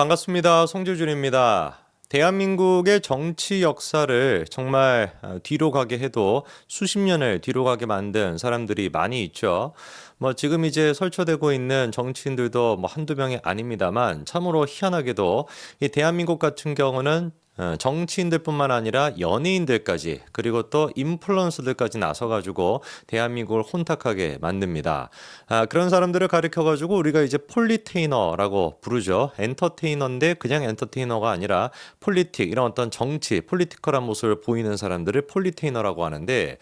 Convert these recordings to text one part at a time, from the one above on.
반갑습니다. 송재준입니다. 대한민국의 정치 역사를 정말 어, 뒤로 가게 해도 수십 년을 뒤로 가게 만든 사람들이 많이 있죠. 뭐 지금 이제 설쳐되고 있는 정치인들도 뭐 한두 명이 아닙니다만 참으로 희한하게도 이 대한민국 같은 경우는 어, 정치인들뿐만 아니라 연예인들까지 그리고 또 인플루언서들까지 나서가지고 대한민국을 혼탁하게 만듭니다. 아, 그런 사람들을 가리켜가지고 우리가 이제 폴리테이너라고 부르죠. 엔터테이너인데 그냥 엔터테이너가 아니라 폴리틱 이런 어떤 정치, 폴리티컬한 모습을 보이는 사람들을 폴리테이너라고 하는데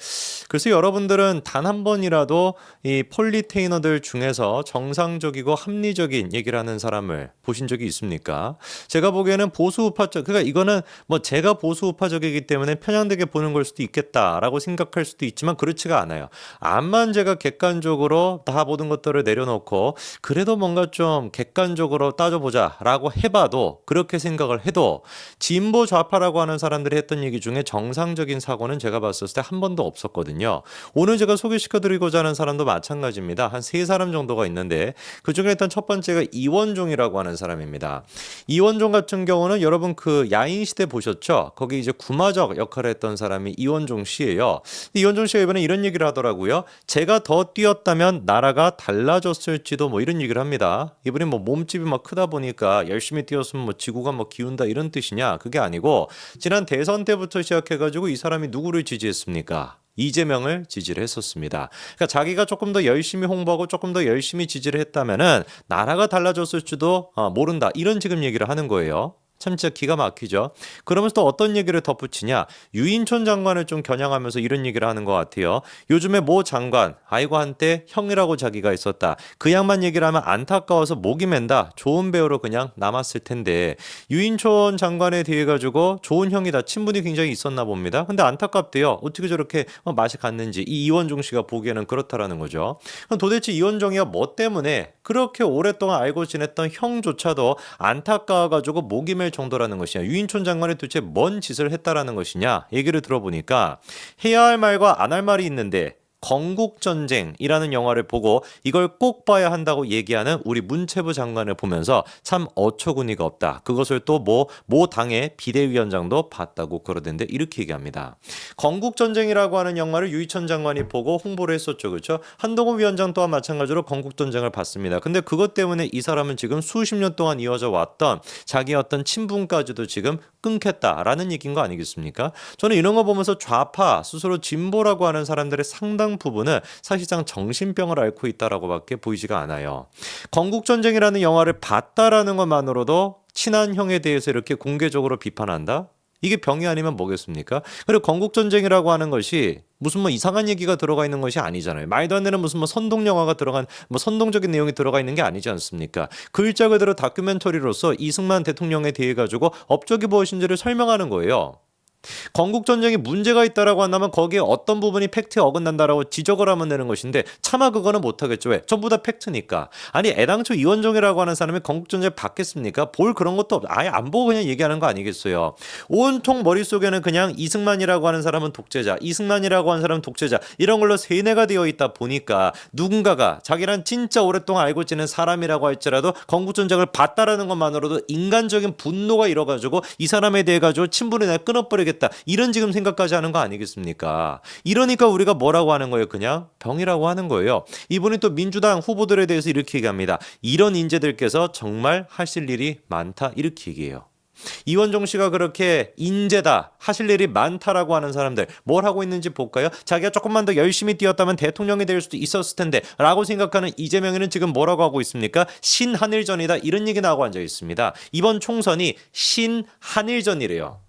그래서 여러분들은 단 한 번이라도 이 폴리테이너들 중에서 정상적이고 합리적인 얘기를 하는 사람을 보신 적이 있습니까? 제가 보기에는 보수 우파적 그러니까 이거는 뭐 제가 보수 우파적이기 때문에 편향되게 보는 걸 수도 있겠다라고 생각할 수도 있지만 그렇지가 않아요. 암만 제가 객관적으로 다 모든 것들을 내려놓고 그래도 뭔가 좀 객관적으로 따져보자라고 해봐도 그렇게 생각을 해도 진보 좌파라고 하는 사람들이 했던 얘기 중에 정상적인 사고는 제가 봤을 때 한 번도 없었거든요. 오늘 제가 소개시켜드리고자 하는 사람도 마찬가지입니다. 한 세 사람 정도가 있는데 그 중에 일단 첫 번째가 이원종이라고 하는 사람입니다. 이원종 같은 경우는 여러분 그 야인 시대 보셨죠? 거기 이제 구마적 역할을 했던 사람이 이원종 씨예요. 이원종 씨가 이번에 이런 얘기를 하더라고요. 제가 더 뛰었다면 나라가 달라졌을지도 뭐 이런 얘기를 합니다. 이분이 뭐 몸집이 막 크다 보니까 열심히 뛰었으면 뭐 지구가 뭐 기운다 이런 뜻이냐? 그게 아니고 지난 대선 때부터 시작해가지고 이 사람이 누구를 지지했습니까? 이재명을 지지를 했었습니다. 그러니까 자기가 조금 더 열심히 홍보하고 조금 더 열심히 지지를 했다면은 나라가 달라졌을지도 어, 모른다. 이런 지금 얘기를 하는 거예요. 참 진짜 기가 막히죠. 그러면서 또 어떤 얘기를 덧붙이냐? 유인촌 장관을 좀 겨냥하면서 이런 얘기를 하는 것 같아요. 요즘에 모 장관, 아이고 한때 형이라고 자기가 있었다. 그 양만 얘기를 하면 안타까워서 목이 맨다. 좋은 배우로 그냥 남았을 텐데 유인촌 장관에 대해 가지고 좋은 형이다. 친분이 굉장히 있었나 봅니다. 근데 안타깝대요. 어떻게 저렇게 어, 맛이 갔는지 이 이원종 씨가 보기에는 그렇다라는 거죠. 도대체 이원종이가 뭐 때문에 그렇게 오랫동안 알고 지냈던 형조차도 안타까워 가지고 목이 맬 정도라는 것이냐. 유인촌 장관이 도대체 뭔 짓을 했다라는 것이냐. 얘기를 들어보니까 해야 할 말과 안 할 말이 있는데 건국전쟁이라는 영화를 보고 이걸 꼭 봐야 한다고 얘기하는 우리 문체부 장관을 보면서 참 어처구니가 없다. 그것을 또 뭐 모 당의 비대위원장도 봤다고 그러던데 이렇게 얘기합니다. 건국전쟁이라고 하는 영화를 유이천 장관이 보고 홍보를 했었죠. 그렇죠? 한동훈 위원장 또한 마찬가지로 건국전쟁을 봤습니다. 근데 그것 때문에 이 사람은 지금 수십 년 동안 이어져 왔던 자기 어떤 친분까지도 지금 끊겠다라는 얘기인 거 아니겠습니까? 저는 이런 거 보면서 좌파 스스로 진보라고 하는 사람들의 상당 부분은 사실상 정신병을 앓고 있다라고밖에 보이지가 않아요. 건국 전쟁이라는 영화를 봤다라는 것만으로도 친한 형에 대해서 이렇게 공개적으로 비판한다? 이게 병이 아니면 뭐겠습니까? 그리고 건국전쟁이라고 하는 것이 무슨 뭐 이상한 얘기가 들어가 있는 것이 아니잖아요. 말도 안 되는 무슨 뭐 선동 영화가 들어간 뭐 선동적인 내용이 들어가 있는 게 아니지 않습니까? 글자 그대로 다큐멘터리로서 이승만 대통령에 대해 가지고 업적이 무엇인지를 설명하는 거예요. 건국 전쟁에 문제가 있다라고 한다면 거기에 어떤 부분이 팩트에 어긋난다라고 지적을 하면 되는 것인데 차마 그거는 못 하겠죠. 왜? 전부 다 팩트니까. 아니 애당초 이원종이라고 하는 사람이 건국 전쟁 받겠습니까? 볼 그런 것도 없, 아예 안 보고 그냥 얘기하는 거 아니겠어요. 온통 머릿속에는 그냥 이승만이라고 하는 사람은 독재자, 이승만이라고 하는 사람은 독재자 이런 걸로 세뇌가 되어 있다 보니까 누군가가 자기랑 진짜 오랫동안 알고 지낸 사람이라고 할지라도 건국 전쟁을 봤다라는 것만으로도 인간적인 분노가 일어가지고 이 사람에 대해 가지고 친분을 끊어버리겠다. 이런 지금 생각까지 하는 거 아니겠습니까? 이러니까 우리가 뭐라고 하는 거예요? 그냥 병이라고 하는 거예요. 이분이 또 민주당 후보들에 대해서 이렇게 얘기합니다. 이런 인재들께서 정말 하실 일이 많다. 이렇게 얘기해요. 이원종 씨가 그렇게 인재다 하실 일이 많다라고 하는 사람들 뭘 하고 있는지 볼까요? 자기가 조금만 더 열심히 뛰었다면 대통령이 될 수도 있었을 텐데 라고 생각하는 이재명이는 지금 뭐라고 하고 있습니까? 신한일전이다 이런 얘기 나오고 앉아 있습니다. 이번 총선이 신한일전이래요.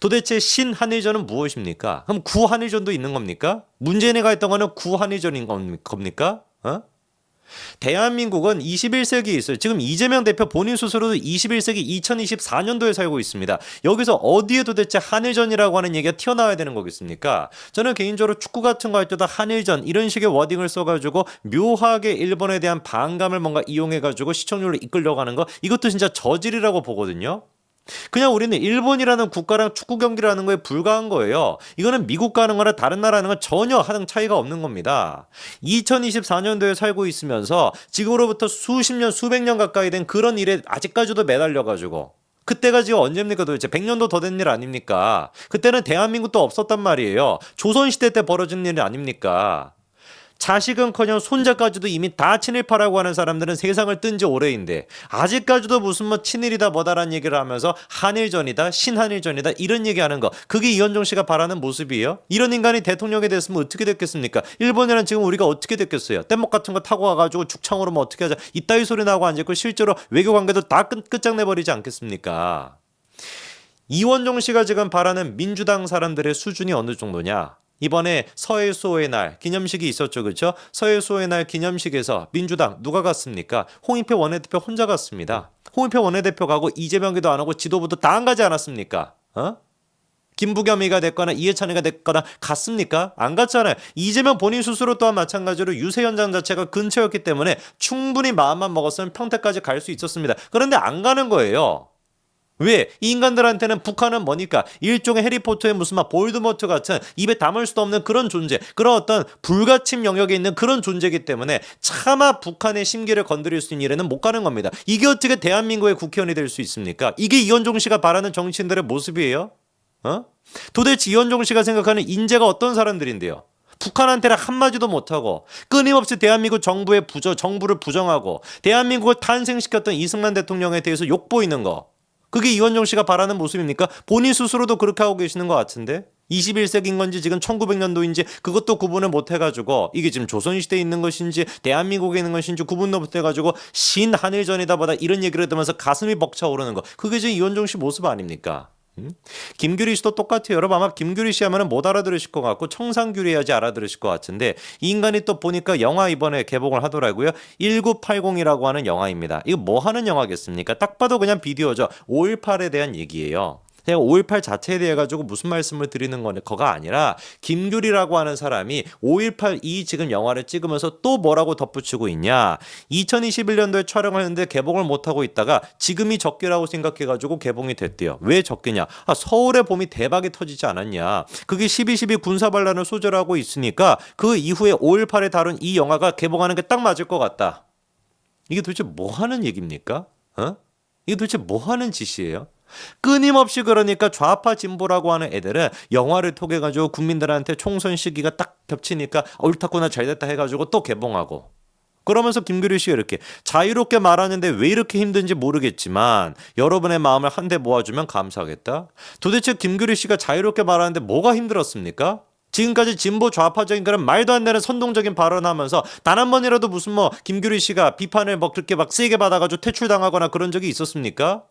도대체 신한일전은 무엇입니까? 그럼 구한일전도 있는 겁니까? 문재인이가 했던 거는 구한일전인 겁니까? 어? 대한민국은 21세기에 있어요. 지금 이재명 대표 본인 스스로도 21세기 2024년도에 살고 있습니다. 여기서 어디에 도대체 한일전이라고 하는 얘기가 튀어나와야 되는 거겠습니까? 저는 개인적으로 축구 같은 거 할 때도 한일전 이런 식의 워딩을 써가지고 묘하게 일본에 대한 반감을 뭔가 이용해가지고 시청률을 이끌려고 하는 거 이것도 진짜 저질이라고 보거든요. 그냥 우리는 일본이라는 국가랑 축구 경기를 하는 거에 불과한 거예요. 이거는 미국과 하는 거나 다른 나라 하는 건 전혀 하등 차이가 없는 겁니다. 2024년도에 살고 있으면서 지금으로부터 수십 년, 수백 년 가까이 된 그런 일에 아직까지도 매달려가지고 그때가 지금 언제입니까 도대체 100년도 더 된 일 아닙니까? 그때는 대한민국도 없었단 말이에요. 조선시대 때 벌어진 일 아닙니까? 자식은커녕 손자까지도 이미 다 친일파라고 하는 사람들은 세상을 뜬 지 오래인데 아직까지도 무슨 뭐 친일이다 뭐다란 얘기를 하면서 한일전이다 신한일전이다 이런 얘기하는 거 그게 이현종 씨가 바라는 모습이에요? 이런 인간이 대통령이 됐으면 어떻게 됐겠습니까? 일본이란 지금 우리가 어떻게 됐겠어요? 뗏목 같은 거 타고 와가지고 죽창으로 뭐 어떻게 하자 이따위 소리 나고 앉아있고 실제로 외교 관계도 다 끝, 끝장내버리지 않겠습니까? 이원종 씨가 지금 바라는 민주당 사람들의 수준이 어느 정도냐? 이번에 서해 수호의 날 기념식이 있었죠, 그렇죠? 서해 수호의 날 기념식에서 민주당 누가 갔습니까? 홍익표 원내대표 혼자 갔습니다. 홍익표 원내대표 가고 이재명기도 안 하고 지도부도 다 안 가지 않았습니까? 어? 김부겸이가 됐거나 이해찬이가 됐거나 갔습니까? 안 갔잖아요. 이재명 본인 스스로 또한 마찬가지로 유세 현장 자체가 근처였기 때문에 충분히 마음만 먹었으면 평택까지 갈 수 있었습니다. 그런데 안 가는 거예요. 왜? 이 인간들한테는 북한은 뭐니까? 일종의 해리포터의 무슨 막 볼드모트 같은 입에 담을 수도 없는 그런 존재, 그런 어떤 불가침 영역에 있는 그런 존재이기 때문에 차마 북한의 심기를 건드릴 수 있는 일에는 못 가는 겁니다. 이게 어떻게 대한민국의 국회의원이 될 수 있습니까? 이게 이현종 씨가 바라는 정치인들의 모습이에요? 어? 도대체 이현종 씨가 생각하는 인재가 어떤 사람들인데요? 북한한테는 한마디도 못하고 끊임없이 대한민국 정부의 부저, 정부를 부정하고 대한민국을 탄생시켰던 이승만 대통령에 대해서 욕보이는 거. 그게 이원종 씨가 바라는 모습입니까? 본인 스스로도 그렇게 하고 계시는 것 같은데? 21세기인 건지 지금 1900년도인지 그것도 구분을 못 해가지고 이게 지금 조선시대에 있는 것인지 대한민국에 있는 것인지 구분도 못 해가지고 신한일전이다 보다 이런 얘기를 들으면서 가슴이 벅차오르는 거 그게 지금 이원종 씨 모습 아닙니까? 음? 김규리 씨도 똑같아요. 여러분 아마 김규리 씨 하면은 못 알아들으실 것 같고 청산규리 해야지 알아들으실 것 같은데 이 인간이 또 보니까 영화 이번에 개봉을 하더라고요. 1980이라고 하는 영화입니다. 이거 뭐 하는 영화겠습니까? 딱 봐도 그냥 비디오죠. 5.18에 대한 얘기예요. 제가 5.18 자체에 대해 가지고 무슨 말씀을 드리는 거가 아니라 김규리라고 하는 사람이 5.18 이 지금 영화를 찍으면서 또 뭐라고 덧붙이고 있냐. 2021년도에 촬영을 했는데 개봉을 못하고 있다가 지금이 적기라고 생각해 가지고 개봉이 됐대요. 왜 적기냐? 아 서울의 봄이 대박이 터지지 않았냐. 그게 12.12 군사반란을 소재로 하고 있으니까 그 이후에 5.18에 다룬 이 영화가 개봉하는 게 딱 맞을 것 같다. 이게 도대체 뭐 하는 얘기입니까? 어? 이게 도대체 뭐 하는 짓이에요 끊임없이 그러니까 좌파 진보라고 하는 애들은 영화를 통해 가지고 국민들한테 총선 시기가 딱 겹치니까 옳다구나 잘됐다 해가지고 또 개봉하고 그러면서 김규리 씨가 이렇게 자유롭게 말하는데 왜 이렇게 힘든지 모르겠지만 여러분의 마음을 한데 모아주면 감사하겠다. 도대체 김규리 씨가 자유롭게 말하는데 뭐가 힘들었습니까? 지금까지 진보 좌파적인 그런 말도 안 되는 선동적인 발언하면서 단 한 번이라도 무슨 뭐 김규리 씨가 비판을 뭐 그렇게 막 세게 받아가지고 퇴출당하거나 그런 적이 있었습니까?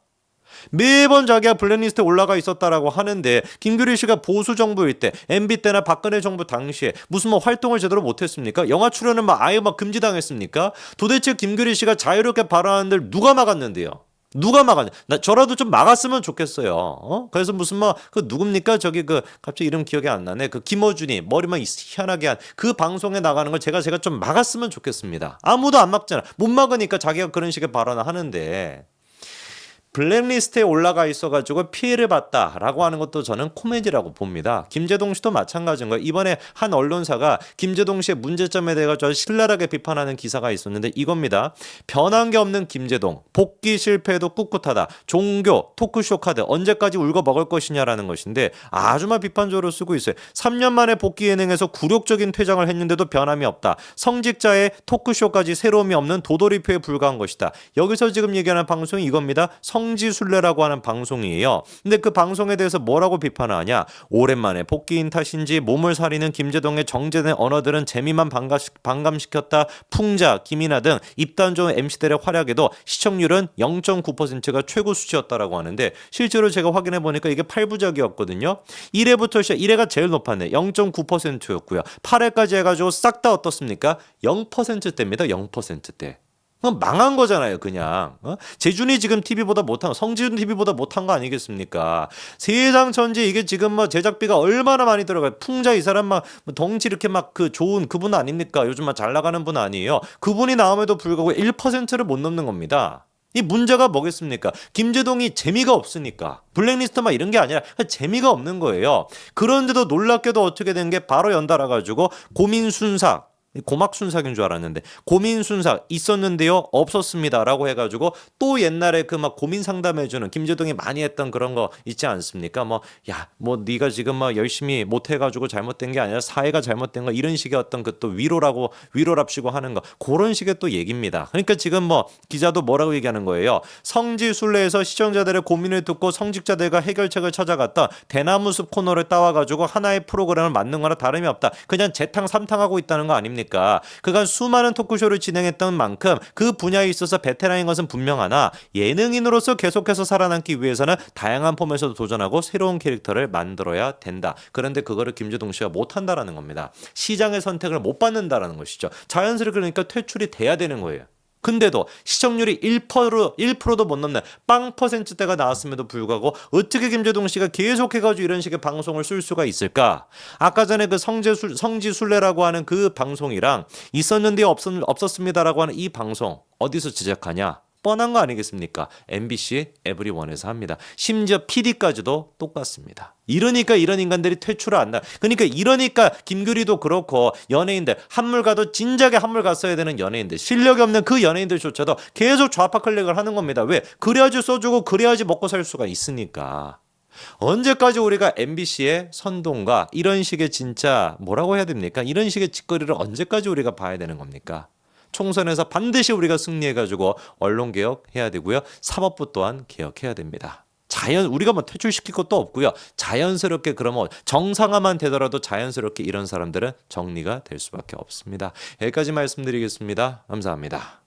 매번 자기가 블랙리스트에 올라가 있었다라고 하는데 김규리 씨가 보수 정부일 때 MB 때나 박근혜 정부 당시에 무슨 뭐 활동을 제대로 못했습니까? 영화 출연은 막 아예 막 금지당했습니까? 도대체 김규리 씨가 자유롭게 발언하는 누가 막았는데요? 누가 막았냐? 나 저라도 좀 막았으면 좋겠어요. 어? 그래서 무슨 뭐그 누굽니까? 저기 그 갑자기 이름 기억이 안 나네. 그 김어준이 머리만 희한하게 한 그 방송에 나가는 걸 제가 제가 좀 막았으면 좋겠습니다. 아무도 안 막잖아. 못 막으니까 자기가 그런 식의 발언을 하는데 블랙리스트에 올라가 있어가지고 피해를 봤다라고 하는 것도 저는 코미디라고 봅니다. 김재동 씨도 마찬가지인 거예요. 이번에 한 언론사가 김재동 씨의 문제점에 대해 서 신랄하게 비판하는 기사가 있었는데 이겁니다. 변한 게 없는 김재동, 복귀 실패도 꿋꿋하다. 종교, 토크쇼 카드 언제까지 울고 먹을 것이냐라는 것인데 아주만 비판적으로 쓰고 있어요. 3년 만에 복귀 예능에서 굴욕적인 퇴장을 했는데도 변함이 없다. 성직자의 토크쇼까지 새로움이 없는 도돌이표에 불과한 것이다. 여기서 지금 얘기하는 방송이 이겁니다. 성 성지순례라고 하는 방송이에요. 근데 그 방송에 대해서 뭐라고 비판을 하냐? 오랜만에 복귀인 탓인지 몸을 사리는 김재동의 정제된 언어들은 재미만 반감 시켰다. 풍자, 김이나 등 입단 좋은 MC들의 활약에도 시청률은 0.9%가 최고 수치였다라고 하는데 실제로 제가 확인해 보니까 이게 8부작이었거든요. 1회부터 시작 1회가 제일 높았네. 0.9%였고요. 8회까지 해가지고 싹 다 어떻습니까? 0%대입니다. 0%대. 그럼 망한 거잖아요, 그냥. 어? 재준이 지금 TV보다 못한 거, 성지훈 TV보다 못한 거 아니겠습니까? 세상 천지 이게 지금 뭐 제작비가 얼마나 많이 들어가요. 풍자 이 사람 막뭐 덩치 이렇게 막 그 좋은 그분 아닙니까? 요즘 막 잘 나가는 분 아니에요. 그분이 나옴에도 불구하고 1%를 못 넘는 겁니다. 이 문제가 뭐겠습니까? 김재동이 재미가 없으니까 블랙리스트 막 이런 게 아니라 재미가 없는 거예요. 그런데도 놀랍게도 어떻게 된 게 바로 연달아 가지고 고민 순삭 고막 순삭인 줄 알았는데 고민 순삭 있었는데요 없었습니다라고 해가지고 또 옛날에 그 막 고민 상담해주는 김재동이 많이 했던 그런 거 있지 않습니까? 뭐야뭐 네가 지금 막 열심히 못 해가지고 잘못된 게 아니라 사회가 잘못된 거 이런 식의 어떤 그 또 위로라고 위로랍시고 하는 거 그런 식의 또 얘기입니다. 그러니까 지금 뭐 기자도 뭐라고 얘기하는 거예요? 성지 순례에서 시청자들의 고민을 듣고 성직자들과 해결책을 찾아갔다 대나무 숲 코너를 따와가지고 하나의 프로그램을 만든 거나 다름이 없다. 그냥 재탕 삼탕하고 있다는 거 아닙니까? 그간 수많은 토크쇼를 진행했던 만큼 그 분야에 있어서 베테랑인 것은 분명하나 예능인으로서 계속해서 살아남기 위해서는 다양한 폼에서도 도전하고 새로운 캐릭터를 만들어야 된다. 그런데 그거를 김재동 씨가 못한다라는 겁니다. 시장의 선택을 못 받는다라는 것이죠. 자연스럽게 그러니까 퇴출이 돼야 되는 거예요. 근데도 시청률이 1% 1%도 못 넘는 빵 퍼센트대가 나왔음에도 불구하고 어떻게 김재동 씨가 계속해가지고 이런 식의 방송을 쓸 수가 있을까? 아까 전에 그 성지순 성지순례라고 하는 그 방송이랑 있었는데 없었, 없었습니다라고 하는 이 방송 어디서 제작하냐? 뻔한 거 아니겠습니까? MBC 에브리원에서 합니다. 심지어 PD까지도 똑같습니다. 이러니까 이런 인간들이 퇴출을 안 나. 그러니까 이러니까 김규리도 그렇고 연예인들 한물 가도 진작에 한물 갔어야 되는 연예인들 실력이 없는 그 연예인들조차도 계속 좌파 클릭을 하는 겁니다. 왜? 그래야지 써주고 그래야지 먹고 살 수가 있으니까. 언제까지 우리가 MBC의 선동과 이런 식의 진짜 뭐라고 해야 됩니까? 이런 식의 짓거리를 언제까지 우리가 봐야 되는 겁니까? 총선에서 반드시 우리가 승리해가지고 언론 개혁해야 되고요. 사법부 또한 개혁해야 됩니다. 자연 우리가 뭐 퇴출시킬 것도 없고요. 자연스럽게 그러면 정상화만 되더라도 자연스럽게 이런 사람들은 정리가 될 수밖에 없습니다. 여기까지 말씀드리겠습니다. 감사합니다.